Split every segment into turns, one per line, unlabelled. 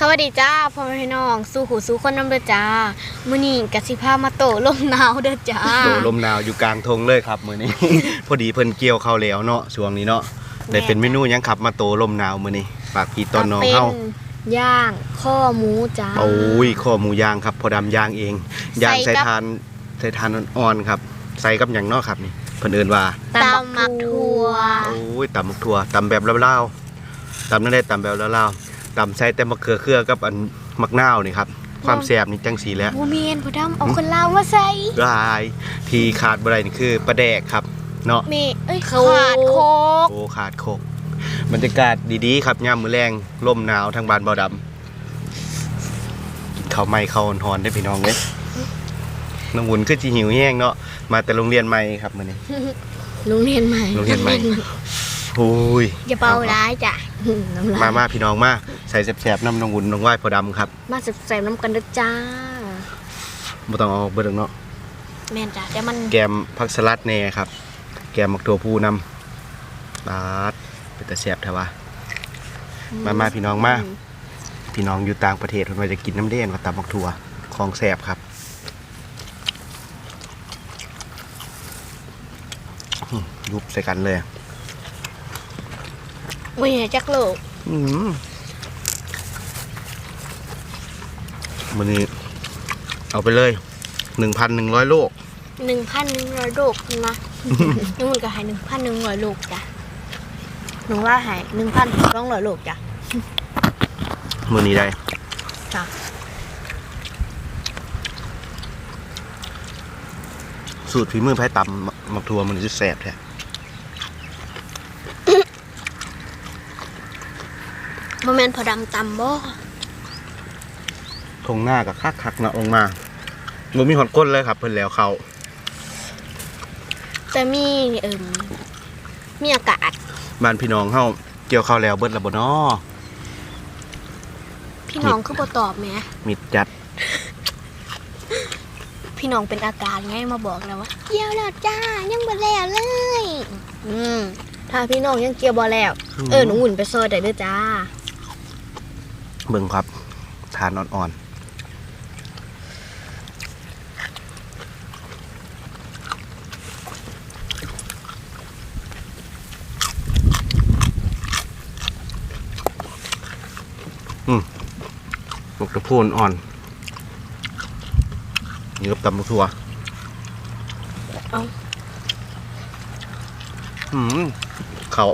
สวัสดีจ้าพ่อแม่พี่น้อง สู้หูสู้คนน้ำเด้อจ้ามื้อนี้กะสิพามาโตลมหนาวเด้อจ้า
โดลมหนาวอยู่กลางทงเลยครับมื้อนี้ พอดีเพิ่นเกี่ยวเข้าวแล้วเนาะช่วงนี้เนาะได้เป็นเมนูหยังขับมาโตลมหนาวมื้อนี้ฝากพี่ตอนน้องเฮา
ก็เป็นย่างข้อหมูจ้า
โอ้ยข้อหมูย่างครับพอดำย่างเองย่าง
ใส่
ใส่
กับ
ทานใส่ทานอ่อนๆครับ ใส่กับหยังเนาะครับนี่เพิ่นเอิ้นว่า
ตำมักทั่ว
โอ้ยตำมักถั่วตำแบบลาวๆตำนั่นได้ตำแบบลาวๆ ตำใส่แต่มะเขือเครือกับอันมักนาวนี่ครับความแซ่บนี่จังสีแหล้ว
บ่แม่นพ่อดำเอาคนลาวมาใส่
รายที่ขาดบ่ได้นี่คือปลาแดกครับเนาะ
มีเอ้ยขาดโคก
โอ้ขาดโคกบรรยากาศดีๆครับยามมื้อแรงลมหนาวทางบ้านบ่อดำกินข้าวใหม่ข้าวหอนๆได้อพี่น้องเด้น้องวุ่นคือสิหิวแห้งเนาะมาแต่โรงเรียนใหม่ครับมื้อนี้
โรงเรียนใหม่
โรงเรียนใหม่โอ้ย
อย่าเป่าร้ายจ้ะ น้ำลาย
มามาพี่น้องมาใส่แซ่บๆน้ำน้องวุ่นน้องไหว้พอดำครับ
มาใส่น้ำกันเด้อจ้า
บ่ต้องเอาออกเบิดหรอกเนาะ
แม่นจ้ะแต่มัน
แกมผักสลัดแหน่ครับ แกมมักตัวผู้นำบาดเป็นตาแซ่บแท้วะมามาพี่น้องมาพี่น้องอยู่ต่างประเทศเพิ่นว่าจะกินน้ำเด่นว่าตำมักถั่วของแซ่บครับอืมยุบใส่กันเลย
โอ้ยจักโลก
อืมวันนี้ เอาไปเลยหนึ่งพันหนึ่งร้อยโลก
หนึ่งพันหนึ่งร้อยลูกนะนู่นก็ใหายหนึ่งพันหนึ่งร้อยลูกจ้ะหนูว่าใหายหนึ่งพันสองร้อยลูกจ้ะ
มือนี้ได้
จ้ะ
สูตรฝีมือไผ่ตำมักถั่วมันจะแซ่บแท้
โมเมนต์พอดำตำบ่
ทงหน้ากับคักคักๆเนาะลงมาบ่มีหอดก้นเลยครับ เพิ่นแล้วเขา
แต่มีเอิ่มมีอากาศ
บ้านพี่น้องเฮาเกี่ยวข้าวแล้วเบิดและบ่น้อ
พี่น้องคือบ่ตอบแหม
มิดจัด
พี่น้องเป็นอาการไงมาบอกแล้วว่าเกี่ยวแล้วจ้ายังบ่แล้วเลย อืมถ้าพี่น้องยังเกี่ยวบ่แล้ว เออหนูหุ่นไปซอยได้เด้อจ้า
เบิ่งครับ ทานอ่อนๆ อืมลูกตะพูนอ่อนนี่กับตำบักถั่ว
เอ้า
อืมเขา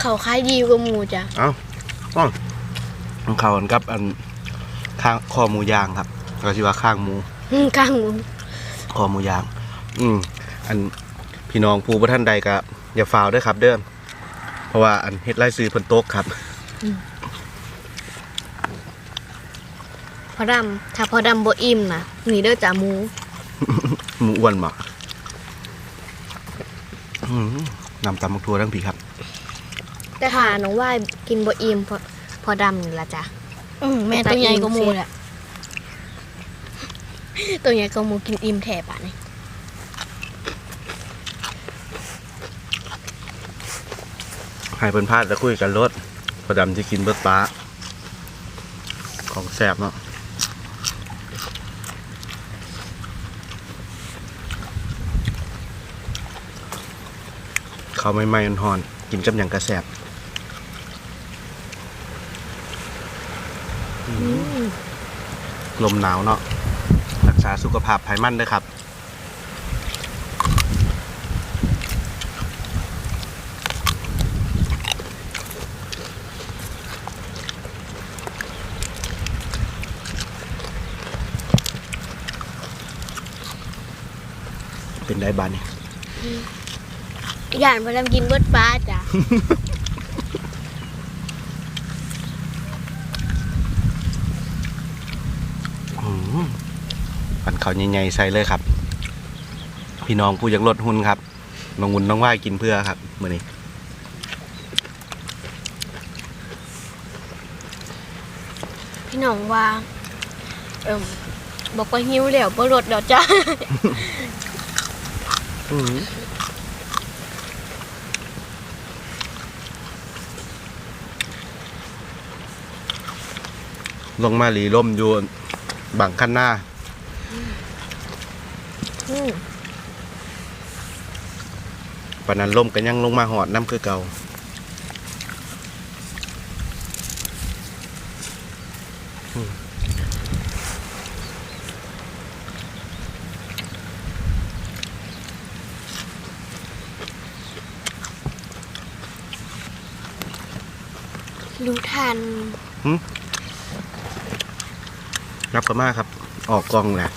เขาคล้ายดีกว่าหมูจ้ะ
เอ้าอ้อ มันเข้ากันกับอันข้างคอหมูย่างครับก็ชื่อว่าข้างหมู
อืมกลางหมู
คอหมูย่าง อืมอันพี่น้องผู้ประท่านใดก็อย่าฟาวเด้วยครับ เด้อเพราะว่าอันเฮ็ดไร่ซื้อเพิ่นตกครับ
พอดำถ้าพอดำบ่อิ่มนะนี่เด้อจ้าหมู
หมูอ้วนบ่อืมนำตำมักทัวทั้งผีครับ
แต่ถ้าน้องว่ายกินบ่อิ่มพอ พอดำนี่ละจ้ะ
อืมแม่ตัวใหญ่ก็มูแหละ
ตัวใหญ่ก็หมูกินอิ่มแถบอะนี่
ให้เพิ่นพลาดแล้วคุยกันรถพอดำจะกินเบิดปลาของแซ่บเนาะเขาวใหม่ๆอ่อนๆกินกับหยังกระแซบ ลมหนาวเนาะรักษาสุขภาพภายมั่นด้วยครับเป็นได้บานนี่
ย่านพอดำกินเบิดปลาจ้ะ
อืมปัน เขาวใหญ่ๆใส่เลยครับ พี่น้องผู้อยากลดหุ่นครับน้องหุ่นน้องว่ายกินเพื่อครับมื่อนี้
พี่น้องว่า เอิ่มบอกว่าหิวแล้วบ่ลดแล้วจ้ะ
อืมลงมาหลีล่มอยู่บังขั้นหน้า
อืม
ปานนั้นล่มกันยังลงมาหอดน้ำคือเก่าอืม
รู้ทัน
รับกันมาครับ ออกกล้องแหละ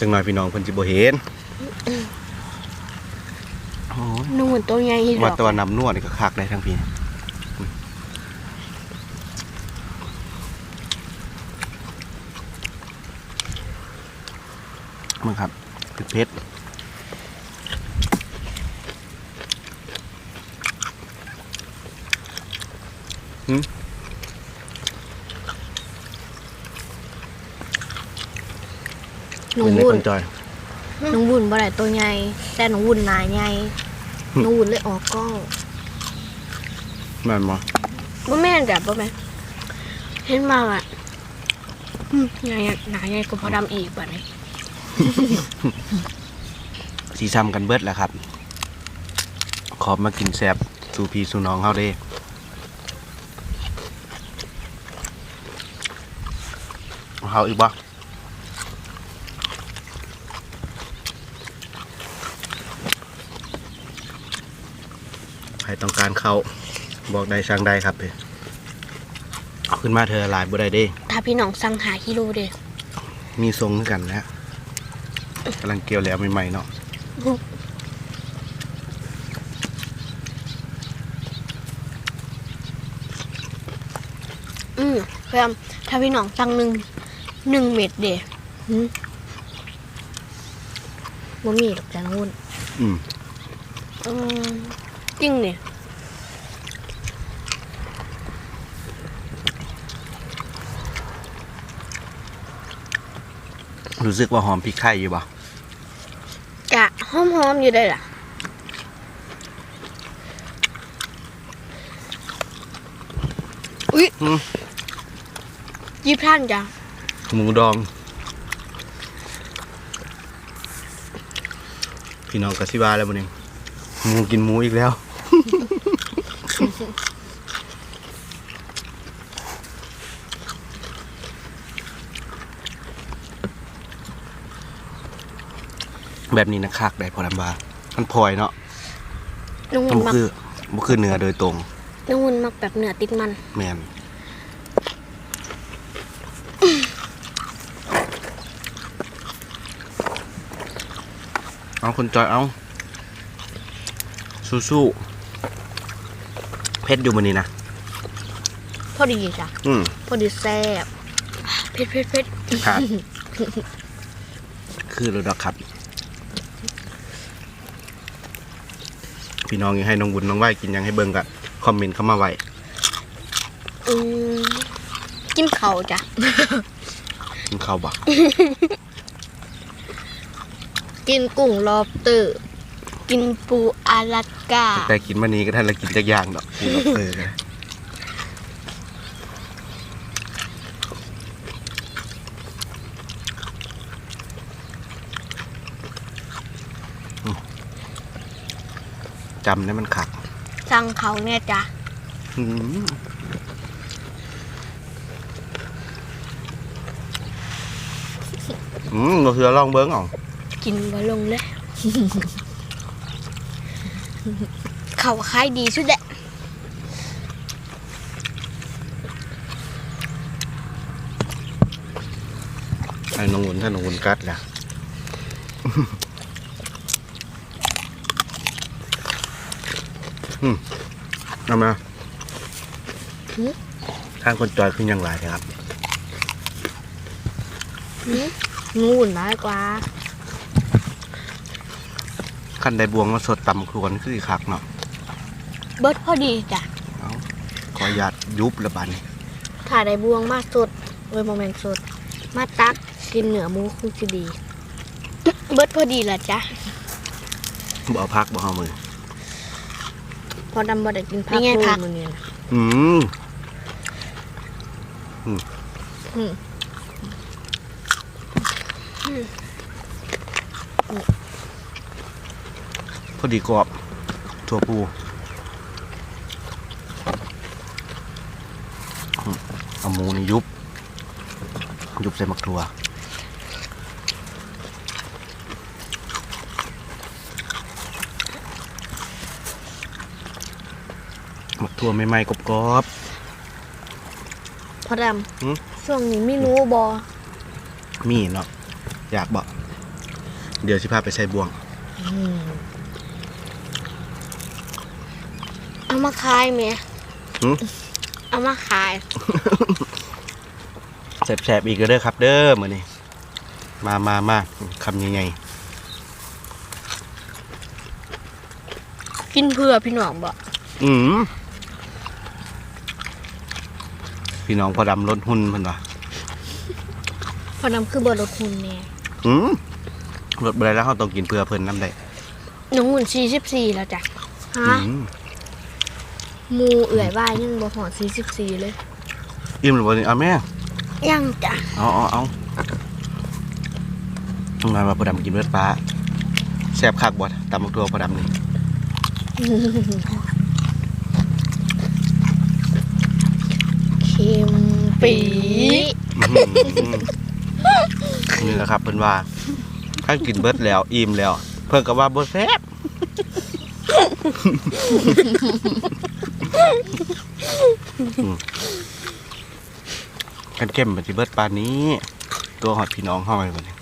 จังหน่อยพี่น้องเพิ่นสิบ่เห็นโอ้ย
นู่นตัวใหญ่ด
ว่า
อก
แตะวันนำนวดนี่ก็คักได้ทั้งพี่มึงครับติดเพชร หืม
หนู
เป็นใน
วุ่
คนนจอย
หนูวุ่นบ่ได้ตัวใหญ่แต่หนูวุ่นหนาใหญ่
อืม
หนูวุ่นเลยออกกล้อง
แมันบ่
บ่แม่นจ้ะบ่แม่นเห็นมาอะอืมใหญ่อะหนาใหญ่กว่าพอดำอีกบัดนี้
สีซ้ำกันเบิดแหล้วครับ ขอบมากินแซบสู่พี่สู่น้องเฮาเด้เอาเฮาอีกบ่ รต้องการเข้าบอกได้ช่างได้ครับเพ่เอาขึ้นมาเธอหลายบ่ได้เด้
ถ้าพี่น้องสั่งหากิโลเด้
มีทรงคือกันแล้วกำลังเกี่ยวแหล้วใหม่ๆเนาะ
อืมพยายามถ้าพี่น้องสั่งหนึ่งหนึ่งเม็ดเด้หืมบ่มีดอกจ้ะน้องวุ่น
อืม
อืม จริงเนี่ย
รู้สึกว่าหอมพริกไทยอยู่บ่
กะหอมๆอยู่ได้ล่ะ อุ้ย
อืม
ยิบท่านจ้ะ
หมูดอง พี่น้องกะสิวาแล้วบ่เนี่ยหมูกินหมูอีกแล้ว แบบนี้นะคักได้พอลำบามันพลอยเนาะ
น้อง
มั
วุ
น
น
บ่
มัก
คือบ่คือเนื้อโดยตรง
น้องวุนมักแบบเนื้อติดมัน
แมนเอาคุณจอยเอา สู้ๆ เพชรอยู่บนนี้นะ
พอดีจ้ะ
อืม
พอดีแซ่บเผ็ดเผ็ดเผ็ด
ครับ คือระดับครับ พี่น้องยังให้น้องบุญน้องไหวกินยังให้เบิ่งกะคอมเมนต์เข้ามาไว้
อืมจิ้มเข่าจ้ะ
กินข้าวบัก
กินกุ้งลอบเตอร์ กินปูอาลากา
แต่กินมานี้ก็ท่านละกินจักอย่างดอกปูดอกเออกันอืมจำได้มันขัก
สั่งเขาเนี่ยจ้ะ
อืมอืมเราเสือลองเบิ้งเอะ
กินบะลงเลย เขาคล้ายดีสุดแหละ
ไอ้น้องหุ่นถ้าน้องหุ่นกัดล่ะอืมเอามาทางคนจอยขึ้นยังหลายนะครับ
งูนน้อยกว่า
ขั้นได้บวงมาสดตำครวนคืออีกคักเนาะ
เบิร์ดพอดีจ้ะ
เอาขออนุญาตยุบระบาดนี่
ถ้าได้บวงมาสดเว้ยโมเมนต์สด มาตักกินเหนือหมูคือสิดี เบิร์ดพอดีละจ้ะ
บ่เอาพักบ่เอามือ
พอดำบ่ได้กินผัก
นี่ไง
เลย
ผัก
มื้อนี้นะ
อืม
อืม
พอดีกรอบถั่วพูอืมเอาหมูนี่ยุบ ยุบใส่หมักถั่วหมักถั่วใหม่ๆกรอบ
พอด
หืมำ
ช่วงนี้ไม่รู้บอ
ๆมีเนาะอยากบอก เดี๋ยวสิพาไปใส่บวง
เอามาขายไหม
หืม
เอามาขาย
แสบๆอีกเด้อครับ เด้อมื้อนี้มามามาคำยังไง
กินเพื่อพี่น้องบ่
อืมพี่น้องพอดำลดหุ่นเพิ่นว่า
พอดำคือบ่ลดหุ่นแน่
อืมลดบ่ได้แล้วเขาต้องกินเพื่อเพิ่นน้ำได้
น้องหุ่น44แล้วจ้ะฮะ
อืม
ห มูเอื่อยบ้ายยังบ่หอด44เลย
อิ่มหรือบ่นี่เอาแม่
ยังจ้ะ
เอาเอาเอาทำไมว่าพอดำกินเลือดฟ้าแซ่บคักบ่ตำบักตัวพอดำนี่
เค็มปี
อื้อหือนี่แหละครับเพิ่นว่าถ้ากินเบิดแล้วอิ่มแล้ว เพิ่นก็ว่าบ่แซ่บอืม กันเข้มมันสิเบิดปานนี้ ตัวหอดพี่น้องเฮาไว้บัดนี้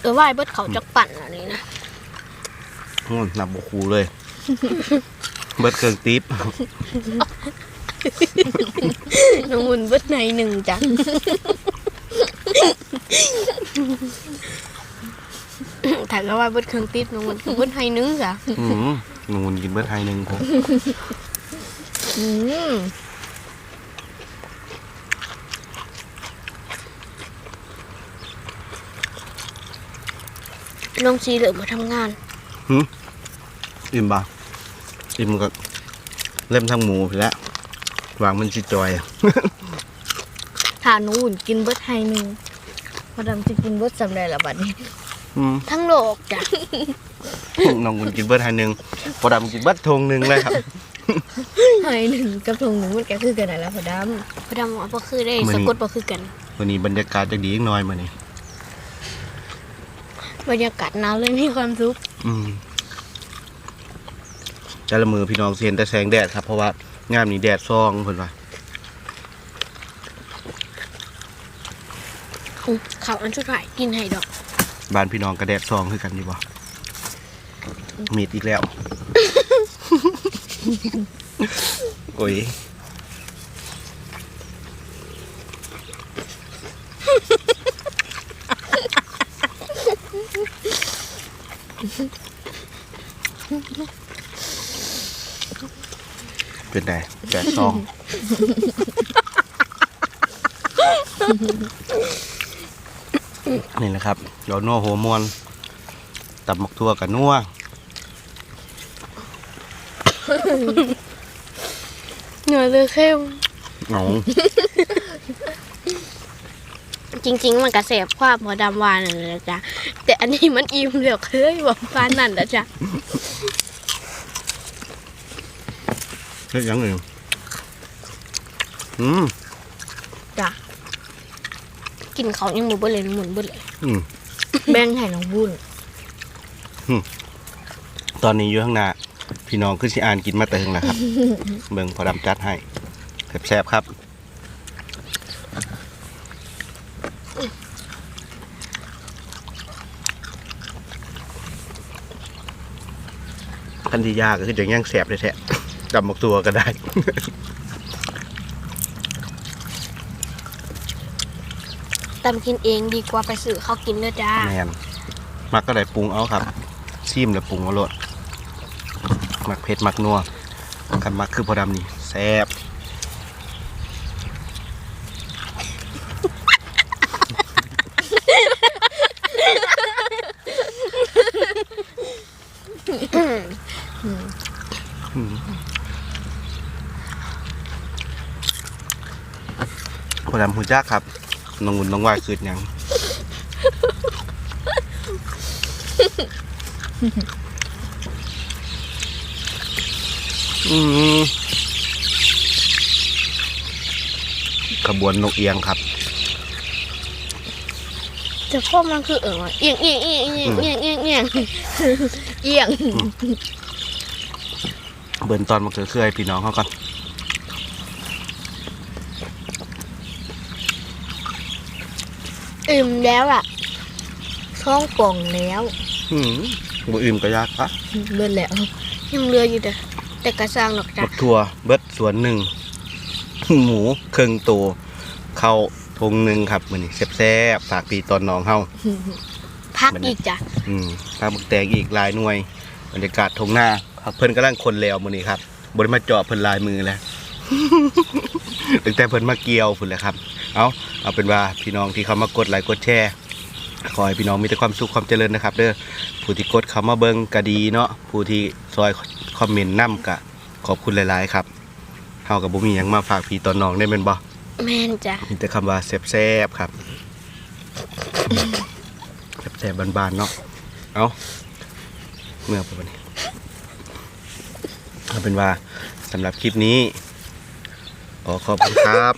เออว่ายเบิดเขาจักปั่นอันนี้นะ
อืมนับบ่คูเลย เบิดเครื่องติ๊บ
น้องหุ่นเบิดในหนึ่งจ้ะ ถ้าก็ว่าเบิดเครื่องติดน้องหุ่นคือเบิดให้หนึงจ้ะ
อืมนูนกินเบิดไทยหนึ่งผม
อืมน้องซีเหลือมาทำงาน
อิ่มบ่อิ่มก็เล่มทั้งหมูไปแล้ววางมันจิจอย
ถ้าหนูหุ่นกินเบิดไฮหนึ่งมาดามจะกินเบิดสำเร็จละบัดนี้
อืม
ทั้งโลกจ้ะ
น้องกุนกินเบิดไทยหนึ่งพอดำกินเบิดทงหนึ่งเลยครับ
ไฮหนึ่งกับทงหนึ่งมันก็คือกันนั่นแหละพอดำพอดำว่าบ่คือได้
มื้อ
สะ
นี้
กดบ่คือกัน
วันนี้บรรยากาศจะดีอีกหน้อยมานี่
บรรยากาศหนาวเลยมีความสุข
อืมแต่ละมือพี่น้องสิเห็นแต่แสงแดดครับ เพราะว่างามนี้แดดซองเพิ่นว่า
อืมข่าวอันสุดท้ายกินให้ดอก
บ้านพี่น้องก็แดดซองคือกันอยู่บ่มีดอีกแล้ว โอ้ยเป็นไงแดดซอง นี่แหละครับเดี๋ยวนัวหัวมวนตับหมกทั่วกับนัว
เนื้อเลยเข้ม
เอา
จริง ๆ มันก็แสบความพอดำวานนั่นแหละจ้ะแต่อันนี้มันอิ่มเหลือเคยบอกปานนั่นละจ้ะ
เฮ้ยยังไงอืม
จ้ะ กินเขาวยังบ่เบิดเลยหมุนเบิดเลย
อืม
แบ่งให้น้องบุญ
ตอนนี้อยู่ข้างหน้า พี่น้องคือสิอ่านกินมาแต่ถึงแล้วครับ เบิ่งพอดำจัดให้แซ่บๆครับ คันที่ยากก็คือจะย่างแสบเลยแท้ดำหมกตัวก็ได้
ตำกินเองดีกว่าไปซื้อเขาวกินเด้อจ้า
แมนมักก็ได้ปรุงเอาครับซีมแล้วปรุงเอาโลดมักเผ็ดมักนัวกันมักคือพอดำนี่แซ่บอืมพอดำหูจักครับ น้องหุ่นน้องวายคืดหยังอืมขบวนนกเอียงครับ
แต่พ่อมันคือเออเอียงเอียงเอียงเอียงเอียงเอียงเอียงเอียง
เบิ่นตอนมาเคือๆให้พี่น้องเขาก่อน
อิ่มแล้วอะท้องป่องแล้ว
อืมบ่อื่มก็ยากปะ
เบิดแล้วยังเหลืออยู่แต่แต่กระซังหรอกจ้ะ
บักทั่วเบิดสวนหนึ่ง หมูเครื่องโตเข้าวทงหนึ่งครับมื้อนี้แซ่บๆฝากพี่ตอนน้องเฮา
พักอีกจ้ะ
อืมปลาหมึกแตงอีกหลายหน่วยบรรยากาศทงหน้าครับเพิ่นกำลังคนแล้วมื้อนี้ครับบ่ได้มาเจาะเพิ่นลายมือแล้ว ตั้งแต่เพิ่นมาเกี่ยวพุ่นแหละครับ เอาเอาเป็นว่าพี่น้องที่เขามากดไลค์กดแชร์ขอให้พี่น้องมีแต่ความสุขความเจริญนะครับเด้อผู้ที่กดเข้ามาเบิ่งก็ดีเนาะผู้ที่ซอยคอมเมนต์นํก็ขอบคุณหลาย ๆ ครับเฮากับบ่มีหยังมาฝากพี่ตอนน้องได้แม่นบ่
แม่นจ้ะ
มีแต่คำว่าแซ่บๆครับแซ่บๆบานๆเนาะเอาเมื่อประมาณนี้เอาเป็นว่าสำหรับคลิปนี้ขอขอบคุณครับ